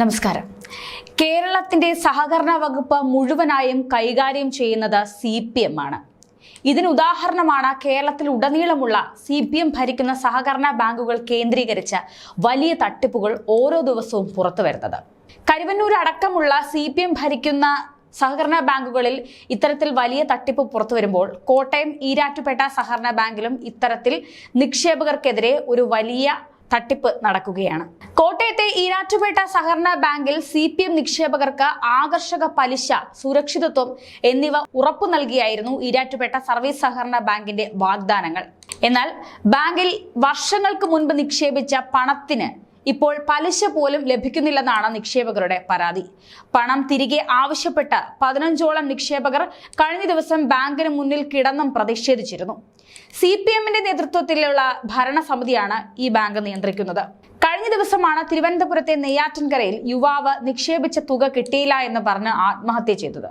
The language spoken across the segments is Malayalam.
നമസ്കാരം. കേരളത്തിന്റെ സഹകരണ വകുപ്പ് മുഴുവനായും കൈകാര്യം ചെയ്യുന്നത് സി പി എം ആണ്. ഇതിന് ഉദാഹരണമാണ് കേരളത്തിൽ ഉടനീളമുള്ള സി പി എം ഭരിക്കുന്ന സഹകരണ ബാങ്കുകൾ കേന്ദ്രീകരിച്ച് വലിയ തട്ടിപ്പുകൾ ഓരോ ദിവസവും പുറത്തു വരുന്നത്. കരുവന്നൂർ അടക്കമുള്ള സി പി എം ഭരിക്കുന്ന സഹകരണ ബാങ്കുകളിൽ ഇത്തരത്തിൽ വലിയ തട്ടിപ്പ് പുറത്തു വരുമ്പോൾ കോട്ടയം ഈരാറ്റുപേട്ട സഹകരണ ബാങ്കിലും ഇത്തരത്തിൽ നിക്ഷേപകർക്കെതിരെ ഒരു വലിയ തട്ടിപ്പ് നടക്കുകയാണ്. കോട്ടയത്തെ ഈരാറ്റുപേട്ട സഹകരണ ബാങ്കിൽ സി പി എം നിക്ഷേപകർക്ക് ആകർഷക പലിശ സുരക്ഷിതത്വം എന്നിവ ഉറപ്പു നൽകിയായിരുന്നു ഈരാറ്റുപേട്ട സർവീസ് സഹകരണ ബാങ്കിന്റെ വാഗ്ദാനങ്ങൾ. എന്നാൽ ബാങ്കിൽ വർഷങ്ങൾക്ക് മുൻപ് നിക്ഷേപിച്ച പണത്തിന് ഇപ്പോൾ പലിശ പോലും ലഭിക്കുന്നില്ലെന്നാണ് നിക്ഷേപകരുടെ പരാതി. പണം തിരികെ ആവശ്യപ്പെട്ട് പതിനഞ്ചോളം നിക്ഷേപകർ കഴിഞ്ഞ ദിവസം ബാങ്കിന് മുന്നിൽ കിടന്നും പ്രതിഷേധിച്ചിരുന്നു. സി പി എമ്മിന്റെ നേതൃത്വത്തിലുള്ള ഭരണസമിതിയാണ് ഈ ബാങ്ക് നിയന്ത്രിക്കുന്നത്. കഴിഞ്ഞ ദിവസമാണ് തിരുവനന്തപുരത്തെ നെയ്യാറ്റിൻകരയിൽ യുവാവ് നിക്ഷേപിച്ച തുക കിട്ടിയില്ല എന്ന് പറഞ്ഞ് ആത്മഹത്യ ചെയ്തത്.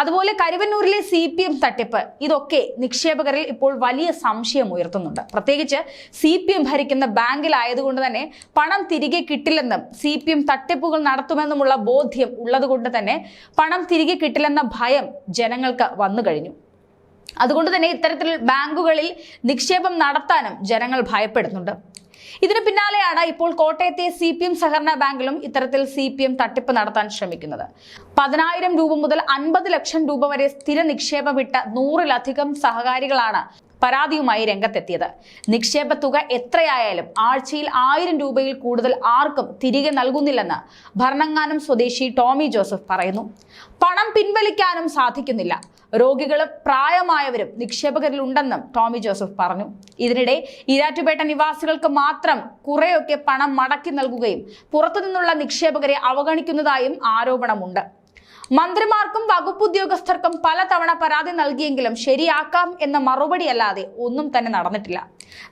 അതുപോലെ കരുവന്നൂരിലെ സി പി എം തട്ടിപ്പ്. ഇതൊക്കെ നിക്ഷേപകരിൽ ഇപ്പോൾ വലിയ സംശയം ഉയർത്തുന്നുണ്ട്. പ്രത്യേകിച്ച് സി പി എം ഭരിക്കുന്ന ബാങ്കിലായതുകൊണ്ട് തന്നെ പണം തിരികെ കിട്ടില്ലെന്നും സി പി എം തട്ടിപ്പുകൾ നടത്തുമെന്നുമുള്ള ബോധ്യം ഉള്ളതുകൊണ്ട് തന്നെ പണം തിരികെ കിട്ടില്ലെന്ന ഭയം ജനങ്ങൾക്ക് വന്നു കഴിഞ്ഞു. അതുകൊണ്ട് തന്നെ ഇത്തരത്തിൽ ബാങ്കുകളിൽ നിക്ഷേപം നടത്താനും ജനങ്ങൾ ഭയപ്പെടുന്നുണ്ട്. ഇതിന് പിന്നാലെയാണ് ഇപ്പോൾ കോട്ടയത്തെ സി പി എം സഹകരണ ബാങ്കിലും ഇത്തരത്തിൽ സി പി എം തട്ടിപ്പ് നടത്താൻ ശ്രമിക്കുന്നത്. പതിനായിരം രൂപ മുതൽ അൻപത് ലക്ഷം രൂപ വരെ സ്ഥിര നിക്ഷേപം വിട്ട നൂറിലധികം സഹകാരികളാണ് പരാതിയുമായി രംഗത്തെത്തിയത്. നിക്ഷേപ തുക എത്രയായാലും ആഴ്ചയിൽ ആയിരം രൂപയിൽ കൂടുതൽ ആർക്കും തിരികെ നൽകുന്നില്ലെന്ന് ഭരണങ്ങാനം സ്വദേശി ടോമി ജോസഫ് പറയുന്നു. പണം പിൻവലിക്കാനും സാധിക്കുന്നില്ല. രോഗികളും പ്രായമായവരും നിക്ഷേപകരിൽ ഉണ്ടെന്നും ടോമി ജോസഫ് പറഞ്ഞു. ഇതിനിടെ ഇരാറ്റുപേട്ട നിവാസികൾക്ക് മാത്രം കുറെയൊക്കെ പണം മടക്കി നൽകുകയും പുറത്തുനിന്നുള്ള നിക്ഷേപകരെ അവഗണിക്കുന്നതായും ആരോപണമുണ്ട്. മന്ത്രിമാർക്കും വകുപ്പ് ഉദ്യോഗസ്ഥർക്കും പലതവണ പരാതി നൽകിയെങ്കിലും ശരിയാക്കാം എന്ന മറുപടി അല്ലാതെ ഒന്നും തന്നെ നടന്നിട്ടില്ല.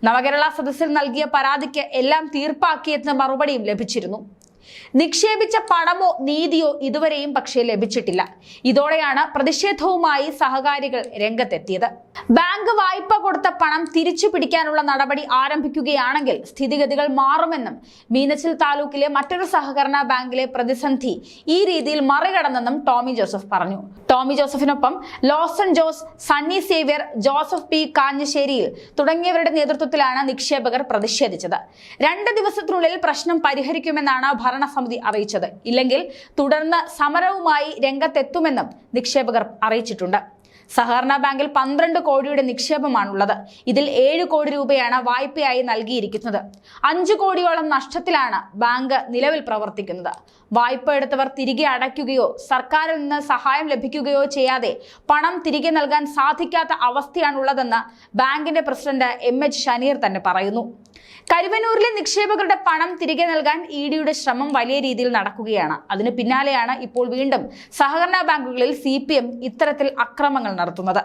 നവകേരള സദസ്സിൽ നൽകിയ പരാതിക്ക് എല്ലാം തീർപ്പാക്കിയെന്ന മറുപടിയും ലഭിച്ചിരുന്നു. നിക്ഷേപിച്ച പണമോ നീതിയോ ഇതുവരെയും പക്ഷേ ലഭിച്ചിട്ടില്ല. ഇതോടെയാണ് പ്രതിഷേധവുമായി സഹകാരികൾ രംഗത്തെത്തിയത്. ബാങ്ക് വായ്പ കൊടുത്ത പണം തിരിച്ചു പിടിക്കാനുള്ള നടപടി ആരംഭിക്കുകയാണെങ്കിൽ സ്ഥിതിഗതികൾ മാറുമെന്നും മീനച്ചിൽ താലൂക്കിലെ മറ്റൊരു സഹകരണ ബാങ്കിലെ പ്രതിസന്ധി ഈ രീതിയിൽ മറികടന്നെന്നും ടോമി ജോസഫ് പറഞ്ഞു. ടോമി ജോസഫിനൊപ്പം ലോസൺ ജോസ് സണ്ണി സേവ്യർ ജോസഫ് പി കാഞ്ഞശ്ശേരിയിൽ തുടങ്ങിയവരുടെ നേതൃത്വത്തിലാണ് നിക്ഷേപകർ പ്രതിഷേധിച്ചത്. രണ്ട് ദിവസത്തിനുള്ളിൽ പ്രശ്നം പരിഹരിക്കുമെന്നാണ് ഭരണസമിതി അറിയിച്ചത്. ഇല്ലെങ്കിൽ തുടർന്ന് സമരവുമായി രംഗത്തെത്തുമെന്നും നിക്ഷേപകർ അറിയിച്ചിട്ടുണ്ട്. സഹകരണ ബാങ്കിൽ പന്ത്രണ്ട് കോടിയുടെ നിക്ഷേപമാണുള്ളത്. ഇതിൽ ഏഴ് കോടി രൂപയാണ് വായ്പയായി നൽകിയിരിക്കുന്നത്. അഞ്ചു കോടിയോളം നഷ്ടത്തിലാണ് ബാങ്ക് നിലവിൽ പ്രവർത്തിക്കുന്നത്. വായ്പ എടുത്തവർ തിരികെ അടയ്ക്കുകയോ സർക്കാരിൽ നിന്ന് സഹായം ലഭിക്കുകയോ ചെയ്യാതെ പണം തിരികെ നൽകാൻ സാധിക്കാത്ത അവസ്ഥയാണുള്ളതെന്ന് ബാങ്കിന്റെ പ്രസിഡന്റ് എം എച്ച് ഷനീർ തന്നെ പറയുന്നു. കരുവനൂരിലെ നിക്ഷേപകരുടെ പണം തിരികെ നൽകാൻ ഇ ഡിയുടെ ശ്രമം വലിയ രീതിയിൽ നടക്കുകയാണ്. അതിന് പിന്നാലെയാണ് ഇപ്പോൾ വീണ്ടും സഹകരണ ബാങ്കുകളിൽ സി ഇത്തരത്തിൽ അക്രമങ്ങൾ നടത്തുന്നത്